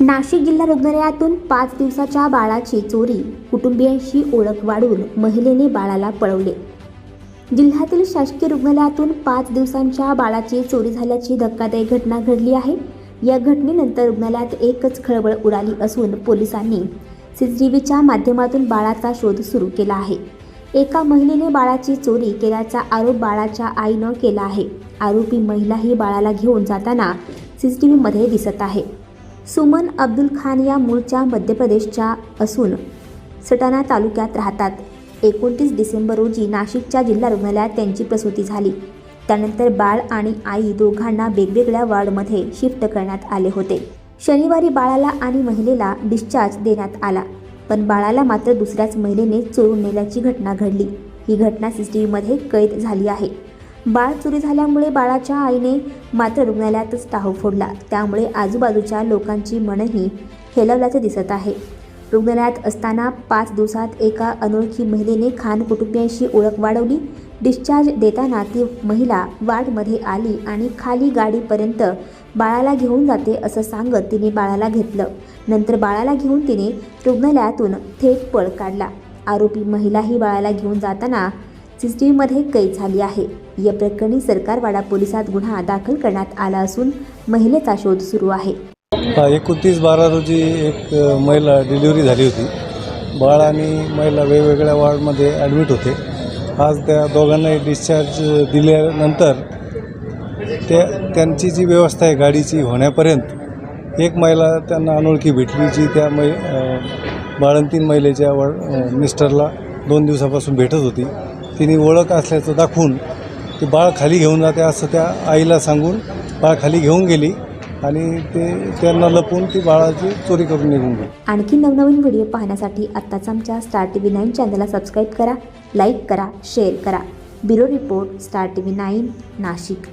नाशिक जिल्हा रुग्णालयातून पाच दिवसाच्या बाळाची चोरी कुटुंबियांशी ओळख वाढवून महिलेने बाळाला पळवले. जिल्ह्यातील शासकीय रुग्णालयातून पाच दिवसांच्या बाळाची चोरी झाल्याची धक्कादायक घटना घडली आहे. या घटनेनंतर रुग्णालयात एकच खळबळ उडाली असून पोलिसांनी सीसीटीव्हीच्या माध्यमातून बाळाचा शोध सुरू केला आहे. एका महिलेने बाळाची चोरी केल्याचा आरोप बाळाच्या आईनं केला आहे. आरोपी महिला ही बाळाला घेऊन जाताना सीसीटीव्हीमध्ये दिसत आहे. सुमन अब्दुल खान या मूळच्या मध्य प्रदेशच्या असून सटाणा तालुक्यात राहतात. एकोणतीस डिसेंबर रोजी नाशिकच्या जिल्हा रुग्णालयात त्यांची प्रसूती झाली. त्यानंतर बाळ आणि आई दोघांना वेगवेगळ्या वॉर्डमध्ये शिफ्ट करण्यात आले होते. शनिवारी बाळाला आणि महिलेला डिस्चार्ज देण्यात आला पण बाळाला मात्र दुसऱ्याच महिलेने चोरून नेल्याची घटना घडली. ही घटना सीसीटीव्हीमध्ये कैद झाली आहे. बाळ चोरी झाल्यामुळे बाळाच्या आईने मात्र रुग्णालयातच टाहू फोडला. त्यामुळे आजूबाजूच्या लोकांची मनही हेलवल्याचे दिसत आहे. रुग्णालयात असताना पाच दिवसात एका अनोळखी महिलेने खान कुटुंबियांशी ओळख वाढवली. डिस्चार्ज देताना ती महिला वार्डमध्ये आली आणि खाली गाडीपर्यंत बाळाला घेऊन जाते असं सांगत तिने बाळाला घेतलं. नंतर बाळाला घेऊन तिने रुग्णालयातून थेट पळ काढला. आरोपी महिलाही बाळाला घेऊन जाताना सीसीटीव्हीमध्ये कैद झाली आहे. या प्रकरणी सरकारवाडा पोलिसात गुन्हा दाखल करण्यात आला असून महिलेचा शोध सुरू आहे. एकोणतीस बारा रोजी एक महिला डिलिव्हरी झाली होती. बाळ आणि महिला वेगवेगळ्या वॉर्डमध्ये ॲडमिट होते. आज त्या दोघांनाही डिस्चार्ज दिल्यानंतर त्या त्यांची जी व्यवस्था आहे गाडीची होण्यापर्यंत एक महिला त्यांना अनोळखी भेटली जी त्या मै बाळंतीन महिलेच्या व मिस्टरला दोन दिवसापासून भेटत होती. तिने ओळख असल्याचं दाखवून ती बाळ खाली घेऊन जाते असं त्या आईला सांगून बाळ खाली घेऊन गेली आणि ते त्यांना लपून ती बाळाची चोरी करून निघून गेली. आणखी नवनवीन व्हिडिओ पाहण्यासाठी आत्ताच आमच्या स्टार टी व्ही नाईन चॅनलला सबस्क्राईब करा लाईक करा शेअर करा. Bureau report star T V nine Nashik.